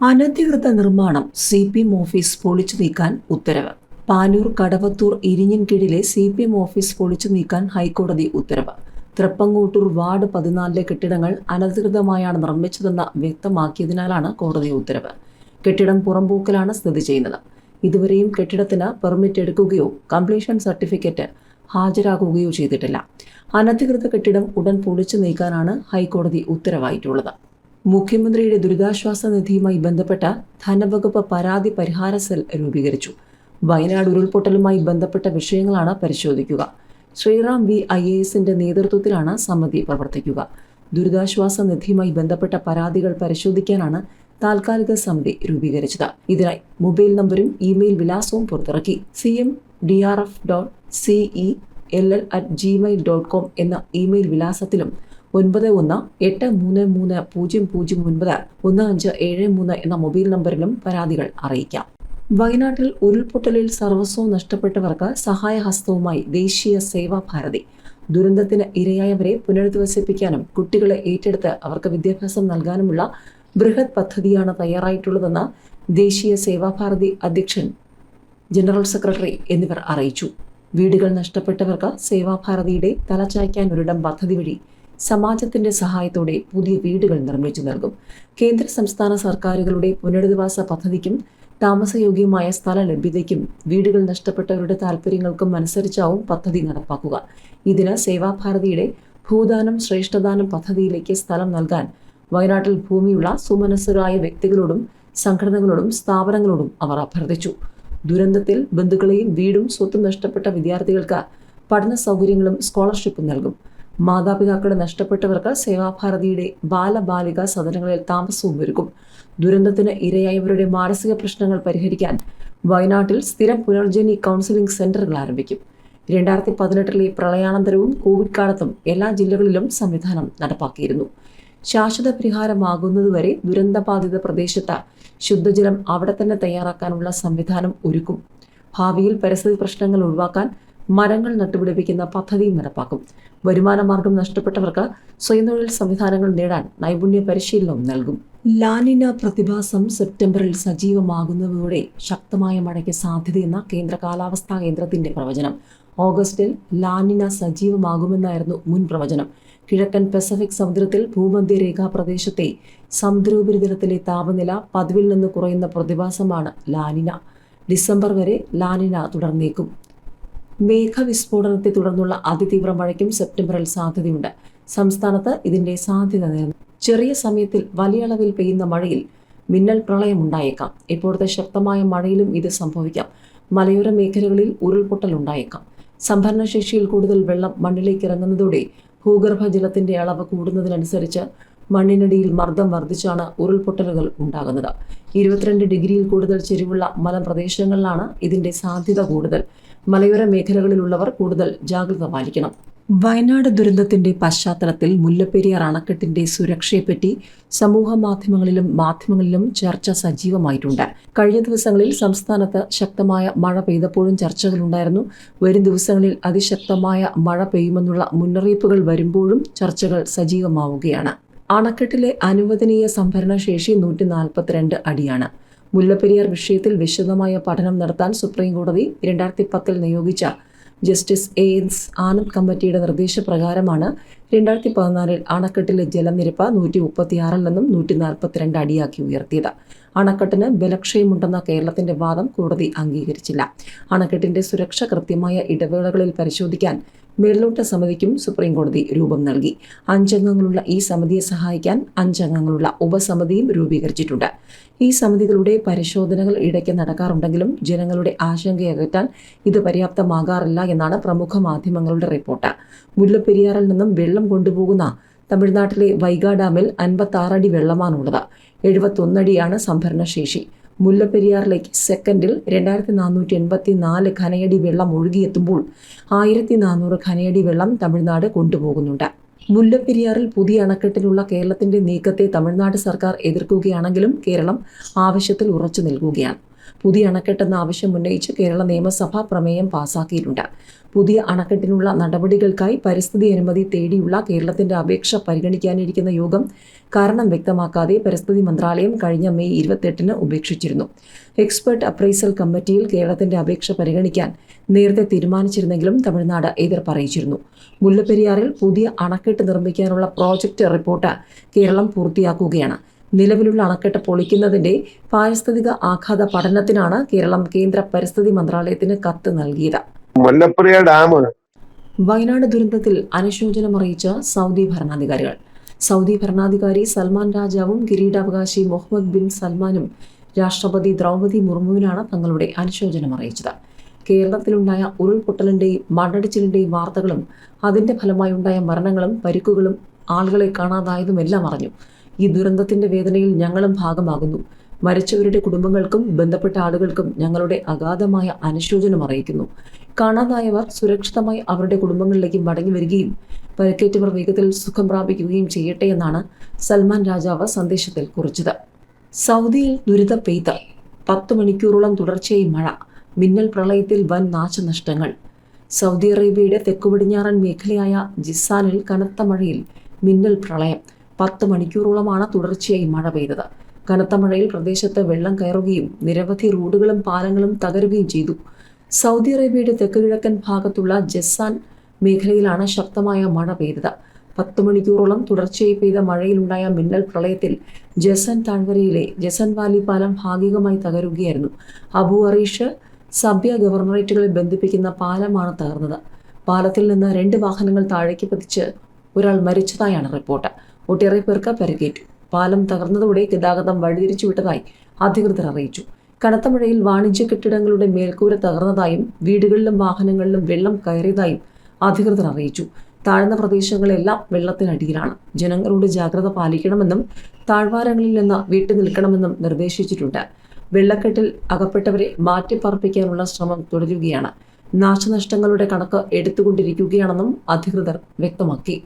അനധികൃത നിർമ്മാണം C P M office പൊളിച്ചു നീക്കാൻ ഉത്തരവ്. പാനൂർ കടവത്തൂർ ഇരിഞ്ഞൻകീഴിലെ സി പി എം ഓഫീസ് പൊളിച്ചു നീക്കാൻ ഹൈക്കോടതി ഉത്തരവ്. തൃപ്പങ്ങോട്ടൂർ വാർഡ് പതിനാലിലെ കെട്ടിടങ്ങൾ അനധികൃതമായാണ് നിർമ്മിച്ചതെന്ന് വ്യക്തമാക്കിയതിനാലാണ് കോടതി ഉത്തരവ്. കെട്ടിടം പുറംപോക്കലാണ് സ്ഥിതി ചെയ്യുന്നത്. ഇതുവരെയും കെട്ടിടത്തിന് പെർമിറ്റ് എടുക്കുകയോ കംപ്ലീഷൻ സർട്ടിഫിക്കറ്റ് ഹാജരാകുകയോ ചെയ്തിട്ടില്ല. അനധികൃത കെട്ടിടം ഉടൻ പൊളിച്ചു നീക്കാനാണ് ഹൈക്കോടതി ഉത്തരവായിട്ടുള്ളത്. മുഖ്യമന്ത്രിയുടെ ദുരിതാശ്വാസ നിധിയുമായി ബന്ധപ്പെട്ട ധനവകുപ്പ് പരാതി പരിഹാര സെൽ രൂപീകരിച്ചു. വയനാട് ഉരുൾപൊട്ടലുമായി ബന്ധപ്പെട്ട വിഷയങ്ങളാണ് പരിശോധിക്കുക. ശ്രീറാം വി. ഐ. എ. എസിന്റെ നേതൃത്വത്തിലാണ് സമിതി പ്രവർത്തിക്കുക. ദുരിതാശ്വാസ നിധിയുമായി ബന്ധപ്പെട്ട പരാതികൾ പരിശോധിക്കാനാണ് താൽക്കാലിക സമിതി രൂപീകരിച്ചത്. ഇതിനായി മൊബൈൽ നമ്പറും ഇമെയിൽ വിലാസവും പുറത്തിറക്കി. C M D R F dot C E L L at Gmail dot com എന്ന ഇമെയിൽ വിലാസത്തിലും ഒൻപത് ഒന്ന് എട്ട് മൂന്ന് മൂന്ന് പൂജ്യം പൂജ്യം ഒൻപത് ഒന്ന് അഞ്ച് ഏഴ് മൂന്ന് എന്ന മൊബൈൽ നമ്പറിലും പരാതികൾ അറിയിക്കാം. വയനാട്ടിൽ ഉരുൾപൊട്ടലിൽ സർവസ്വവും നഷ്ടപ്പെട്ടവർക്ക് സഹായഹസ്തവുമായി ദേശീയ സേവാ ഭാരതി. ദുരന്തത്തിന് ഇരയായവരെ പുനരധിവസിപ്പിക്കാനും കുട്ടികളെ ഏറ്റെടുത്ത് അവർക്ക് വിദ്യാഭ്യാസം നൽകാനുമുള്ള ബൃഹത് പദ്ധതിയാണ് തയ്യാറായിട്ടുള്ളതെന്ന് ദേശീയ സേവാഭാരതി അധ്യക്ഷൻ ജനറൽ സെക്രട്ടറി എന്നിവർ അറിയിച്ചു. വീടുകൾ നഷ്ടപ്പെട്ടവർക്ക് സേവാഭാരതിയുടെ തലചായ്ക്കാൻ ഒരിടം പദ്ധതി വഴി സമാജത്തിന്റെ സഹായത്തോടെ പുതിയ വീടുകൾ നിർമ്മിച്ചു നൽകും. കേന്ദ്ര സംസ്ഥാന സർക്കാരുകളുടെ പുനരധിവാസ പദ്ധതിക്കും താമസയോഗ്യമായ സ്ഥല ലഭ്യതയ്ക്കും വീടുകൾ നഷ്ടപ്പെട്ടവരുടെ താൽപ്പര്യങ്ങൾക്കും അനുസരിച്ചാവും പദ്ധതി നടപ്പാക്കുക. ഇതിന് സേവാഭാരതിയുടെ ഭൂദാനം ശ്രേഷ്ഠദാനം പദ്ധതിയിലേക്ക് സ്ഥലം നൽകാൻ വയനാട്ടിൽ ഭൂമിയുള്ള സുമനസ്സരായ വ്യക്തികളോടും സംഘടനകളോടും സ്ഥാപനങ്ങളോടും അവർ അഭ്യർത്ഥിച്ചു. ദുരന്തത്തിൽ ബന്ധുക്കളെയും വീടും സ്വത്തും നഷ്ടപ്പെട്ട വിദ്യാർത്ഥികൾക്ക് പഠന സൗകര്യങ്ങളും സ്കോളർഷിപ്പും നൽകും. മാതാപിതാക്കളെ നഷ്ടപ്പെട്ടവർക്ക് സേവാഭാരതിയുടെ ബാലബാലിക സദനങ്ങളിൽ താമസവും ഒരുക്കും. ദുരന്തത്തിന് ഇരയായവരുടെ മാനസിക പ്രശ്നങ്ങൾ പരിഹരിക്കാൻ വയനാട്ടിൽ സ്ഥിരം പുനർജനി കൗൺസിലിംഗ് സെന്ററുകൾ ആരംഭിക്കും. രണ്ടായിരത്തി പതിനെട്ടിലെ പ്രളയാനന്തരവും കോവിഡ് കാലത്തും എല്ലാ ജില്ലകളിലും സംവിധാനം നടപ്പാക്കിയിരുന്നു. ശാശ്വത പരിഹാരമാകുന്നതുവരെ ദുരന്തബാധിത പ്രദേശത്ത് ശുദ്ധജലം അവിടെ തന്നെ തയ്യാറാക്കാനുള്ള സംവിധാനം ഒരുക്കും. ഭാവിയിൽ പരിസ്ഥിതി പ്രശ്നങ്ങൾ ഒഴിവാക്കാൻ മരങ്ങൾ നട്ടുപിടിപ്പിക്കുന്ന പദ്ധതിയും നടപ്പാക്കും. വരുമാന മാർഗം നഷ്ടപ്പെട്ടവർക്ക് സ്വയം തൊഴിൽ സംവിധാനങ്ങൾ നേടാൻ നൈപുണ്യ പരിശീലനവും നൽകും. ലാനിന പ്രതിഭാസം സെപ്റ്റംബറിൽ സജീവമാകുന്നതോടെ ശക്തമായ മഴയ്ക്ക് സാധ്യതയെന്ന കേന്ദ്ര കാലാവസ്ഥാ കേന്ദ്രത്തിന്റെ പ്രവചനം. ഓഗസ്റ്റിൽ ലാനിന സജീവമാകുമെന്നായിരുന്നു മുൻ പ്രവചനം. കിഴക്കൻ പസഫിക് സമുദ്രത്തിൽ ഭൂമധ്യരേഖാ പ്രദേശത്തെ സമുദ്രോപരിതലത്തിലെ താപനില പതിവിൽ നിന്ന് കുറയുന്ന പ്രതിഭാസമാണ് ലാനിന ഡിസംബർ വരെ ലാനിന തുടർന്നേക്കും. മേഘവിസ്ഫോടനത്തെ തുടർന്നുള്ള അതിതീവ്ര മഴയ്ക്കും സെപ്റ്റംബറിൽ സാധ്യതയുണ്ട്. സംസ്ഥാനത്ത് ഇതിന്റെ സാധ്യത നേർന്നു ചെറിയ സമയത്തിൽ വലിയ അളവിൽ പെയ്യുന്ന മഴയിൽ മിന്നൽ പ്രളയം ഉണ്ടായേക്കാം ഇപ്പോഴത്തെ ശക്തമായ മഴയിലും ഇത് സംഭവിക്കാം. മലയോര മേഖലകളിൽ ഉരുൾപൊട്ടൽ ഉണ്ടായേക്കാം. സംഭരണശേഷിയിൽ കൂടുതൽ വെള്ളം മണ്ണിലേക്ക് ഇറങ്ങുന്നതോടെ ഭൂഗർഭജലത്തിന്റെ അളവ് കൂടുന്നതിനനുസരിച്ച് മണ്ണിനടിയിൽ മർദ്ദം വർദ്ധിച്ചാണ് ഉരുൾപൊട്ടലുകൾ ഉണ്ടാകുന്നത്. ഇരുപത്തിരണ്ട് ഡിഗ്രിയിൽ കൂടുതൽ ചെരിവുള്ള മലപ്രദേശങ്ങളിലാണ് ഇതിന്റെ സാധ്യത കൂടുതൽ. മലയോര മേഖലകളിലുള്ളവർ കൂടുതൽ ജാഗ്രത പാലിക്കണം. വയനാട് ദുരന്തത്തിന്റെ പശ്ചാത്തലത്തിൽ മുല്ലപ്പെരിയാർ അണക്കെട്ടിന്റെ സുരക്ഷയെപ്പറ്റി സമൂഹ മാധ്യമങ്ങളിലും മാധ്യമങ്ങളിലും ചർച്ച സജീവമായിട്ടുണ്ട്. കഴിഞ്ഞ ദിവസങ്ങളിൽ സംസ്ഥാനത്ത് ശക്തമായ മഴ പെയ്തപ്പോഴും ചർച്ചകളുണ്ടായിരുന്നു. വരും ദിവസങ്ങളിൽ അതിശക്തമായ മഴ പെയ്യുമെന്നുള്ള മുന്നറിയിപ്പുകൾ വരുമ്പോഴും ചർച്ചകൾ സജീവമാവുകയാണ്. അണക്കെട്ടിലെ അനുവദനീയ സംഭരണ ശേഷി നൂറ്റി നാൽപ്പത്തിരണ്ട് അടിയാണ്. മുല്ലപ്പെരിയാർ വിഷയത്തിൽ വിശദമായ പഠനം നടത്താൻ സുപ്രീം കോടതി രണ്ടായിരത്തി പത്തിൽ നിയോഗിച്ച ജസ്റ്റിസ് എൻസ് ആനന്ദ് കമ്മിറ്റിയുടെ നിർദ്ദേശപ്രകാരമാണ് രണ്ടായിരത്തി പതിനാലിൽ അണക്കെട്ടിലെ ജലനിരപ്പ് നൂറ്റി മുപ്പത്തിയാറിൽ നിന്നും നൂറ്റി നാൽപ്പത്തിരണ്ട് അടിയാക്കി ഉയർത്തിയത്. അണക്കെട്ടിന് ബലക്ഷയമുണ്ടെന്ന കേരളത്തിന്റെ വാദം കോടതി അംഗീകരിച്ചില്ല. അണക്കെട്ടിന്റെ സുരക്ഷ കൃത്യമായ ഇടവേളകളിൽ പരിശോധിക്കാൻ മേൽനോട്ട സമിതിക്കും സുപ്രീംകോടതി രൂപം നൽകി. അഞ്ചംഗങ്ങളുള്ള ഈ സമിതിയെ സഹായിക്കാൻ അഞ്ചംഗങ്ങളുള്ള ഉപസമിതിയും രൂപീകരിച്ചിട്ടുണ്ട്. ഈ സമിതികളുടെ പരിശോധനകൾ ഇടയ്ക്ക് നടക്കാറുണ്ടെങ്കിലും ജനങ്ങളുടെ ആശങ്കയകറ്റാൻ ഇത് പര്യാപ്തമാകാറില്ല എന്നാണ് പ്രമുഖ മാധ്യമങ്ങളുടെ റിപ്പോർട്ട്. മുല്ലപ്പെരിയാറിൽ നിന്നും വെള്ളം കൊണ്ടുപോകുന്ന തമിഴ്നാട്ടിലെ വൈഗാ ഡാമിൽ അൻപത്തി ആറടി വെള്ളമാണുള്ളത്. എഴുപത്തൊന്നടിയാണ് സംഭരണശേഷി. മുല്ലപ്പെരിയാറിലേക്ക് സെക്കൻഡിൽ രണ്ടായിരത്തി നാനൂറ്റി എൺപത്തി നാല് ഖനയടി വെള്ളം ഒഴുകിയെത്തുമ്പോൾ ആയിരത്തി നാനൂറ് ഖനയടി വെള്ളം തമിഴ്നാട് കൊണ്ടുപോകുന്നുണ്ട്. മുല്ലപ്പെരിയാറിൽ പുതിയ അണക്കെട്ടിലുള്ള കേരളത്തിന്റെ നീക്കത്തെ തമിഴ്നാട് സർക്കാർ എതിർക്കുകയാണെങ്കിലും കേരളം ആവശ്യത്തിൽ ഉറച്ചു നൽകുകയാണ് പുതിയ അണക്കെട്ടെന്ന ആവശ്യം ഉന്നയിച്ച് കേരള നിയമസഭ പ്രമേയം പാസാക്കിയിട്ടുണ്ട്. പുതിയ അണക്കെട്ടിനുള്ള നടപടികൾക്കായി പരിസ്ഥിതി അനുമതി തേടിയുള്ള കേരളത്തിന്റെ അപേക്ഷ പരിഗണിക്കാനിരിക്കുന്ന യോഗം കാരണം വ്യക്തമാക്കാതെ പരിസ്ഥിതി മന്ത്രാലയം കഴിഞ്ഞ മെയ് ഇരുപത്തെട്ടിന് ഉപേക്ഷിച്ചിരുന്നു. എക്സ്പെർട്ട് അപ്രൈസൽ കമ്മിറ്റിയിൽ കേരളത്തിന്റെ അപേക്ഷ പരിഗണിക്കാൻ നേരത്തെ തീരുമാനിച്ചിരുന്നെങ്കിലും തമിഴ്നാട് അറിയിച്ചിരുന്നു മുല്ലപ്പെരിയാറിൽ പുതിയ അണക്കെട്ട് നിർമ്മിക്കാനുള്ള പ്രോജക്റ്റ് റിപ്പോർട്ട് കേരളം പൂർത്തിയാക്കുകയാണ്. നിലവിലുള്ള അണക്കെട്ട് പൊളിക്കുന്നതിന്റെ പാരിസ്ഥിതിക ആഘാത പഠനത്തിനാണ് കേരളം കേന്ദ്ര പരിസ്ഥിതി മന്ത്രാലയത്തിന് കത്ത് നൽകിയത്. മുല്ലപ്പെരിയാർ ഡാം. വയനാട് ദുരന്തത്തിൽ അനുശോചനം അറിയിച്ച സൗദി ഭരണാധികാരികൾ. സൗദി ഭരണാധികാരി സൽമാൻ രാജാവും കിരീടാവകാശി മുഹമ്മദ് ബിൻ സൽമാനും രാഷ്ട്രപതി ദ്രൗപതി മുർമുവിനാണ് തങ്ങളുടെ അനുശോചനം അറിയിച്ചത്. കേരളത്തിലുണ്ടായ ഉരുൾപൊട്ടലിന്റെയും മണ്ണടിച്ചിലിന്റെയും വാർത്തകളും അതിന്റെ ഫലമായി ഉണ്ടായ മരണങ്ങളും പരിക്കുകളും ആളുകളെ കാണാതായതുമെല്ലാം അറിഞ്ഞു. ഈ ദുരന്തത്തിന്റെ വേദനയിൽ ഞങ്ങളും ഭാഗമാകുന്നു. മരിച്ചവരുടെ കുടുംബങ്ങൾക്കും ബന്ധപ്പെട്ട ആളുകൾക്കും ഞങ്ങളുടെ അഗാധമായ അനുശോചനം അറിയിക്കുന്നു. കാണാതായവർ സുരക്ഷിതമായി അവരുടെ കുടുംബങ്ങളിലേക്ക് മടങ്ങി വരികയും പരിക്കേറ്റവർ വേഗത്തിൽ സുഖം പ്രാപിക്കുകയും ചെയ്യട്ടെ എന്നാണ് സൽമാൻ രാജാവ് സന്ദേശത്തിൽ കുറിച്ചത്. സൗദിയിൽ ദുരിത പെയ്ത പത്ത് മണിക്കൂറോളം തുടർച്ചയായി മഴ മിന്നൽ പ്രളയത്തിൽ വൻ നാശനഷ്ടങ്ങൾ. സൗദി അറേബ്യയുടെ തെക്കുപടിഞ്ഞാറൻ മേഖലയായ ജിസാനിൽ കനത്ത മഴയിൽ മിന്നൽ പ്രളയം പത്ത് മണിക്കൂറോളമാണ് തുടർച്ചയായി മഴ പെയ്തത്. കനത്ത മഴയിൽ പ്രദേശത്ത് വെള്ളം കയറുകയും നിരവധി റോഡുകളും പാലങ്ങളും തകരുകയും ചെയ്തു. സൗദി അറേബ്യയുടെ തെക്ക് കിഴക്കൻ ഭാഗത്തുള്ള ജസ്സാൻ മേഖലയിലാണ് ശക്തമായ മഴ പെയ്തത്. പത്ത് മണിക്കൂറോളം തുടർച്ചയായി പെയ്ത മഴയിലുണ്ടായ മിന്നൽ പ്രളയത്തിൽ ജസൻ താഴ്വരയിലെ ജസൻ വാലി പാലം ഭാഗികമായി തകരുകയായിരുന്നു. അബു അറീഷ് സഭ്യ ഗവർണറേറ്റുകളെ ബന്ധിപ്പിക്കുന്ന പാലമാണ് തകർന്നത്. പാലത്തിൽ നിന്ന് രണ്ട് വാഹനങ്ങൾ താഴേക്ക് പതിച്ച് ഒരാൾ മരിച്ചതായാണ് റിപ്പോർട്ട്. ഒട്ടേറെ പേർക്ക് പരിക്കേറ്റു. പാലം തകർന്നതോടെ ഗതാഗതം വഴിതിരിച്ചുവിട്ടതായി അധികൃതർ അറിയിച്ചു. കനത്ത മഴയിൽ വാണിജ്യ കെട്ടിടങ്ങളുടെ മേൽക്കൂര തകർന്നതായും വീടുകളിലും വാഹനങ്ങളിലും വെള്ളം കയറിയതായും അധികൃതർ അറിയിച്ചു. താഴ്ന്ന പ്രദേശങ്ങളെല്ലാം വെള്ളത്തിനടിയിലാണ്. ജനങ്ങളോട് ജാഗ്രത പാലിക്കണമെന്നും താഴ്വാരങ്ങളിൽ നിന്ന് വീട്ടു നിൽക്കണമെന്നും നിർദ്ദേശിച്ചിട്ടുണ്ട്. വെള്ളക്കെട്ടിൽ അകപ്പെട്ടവരെ മാറ്റിപ്പാർപ്പിക്കാനുള്ള ശ്രമം തുടരുകയാണ്. നാശനഷ്ടങ്ങളുടെ കണക്ക് എടുത്തുകൊണ്ടിരിക്കുകയാണെന്നും അധികൃതർ വ്യക്തമാക്കി.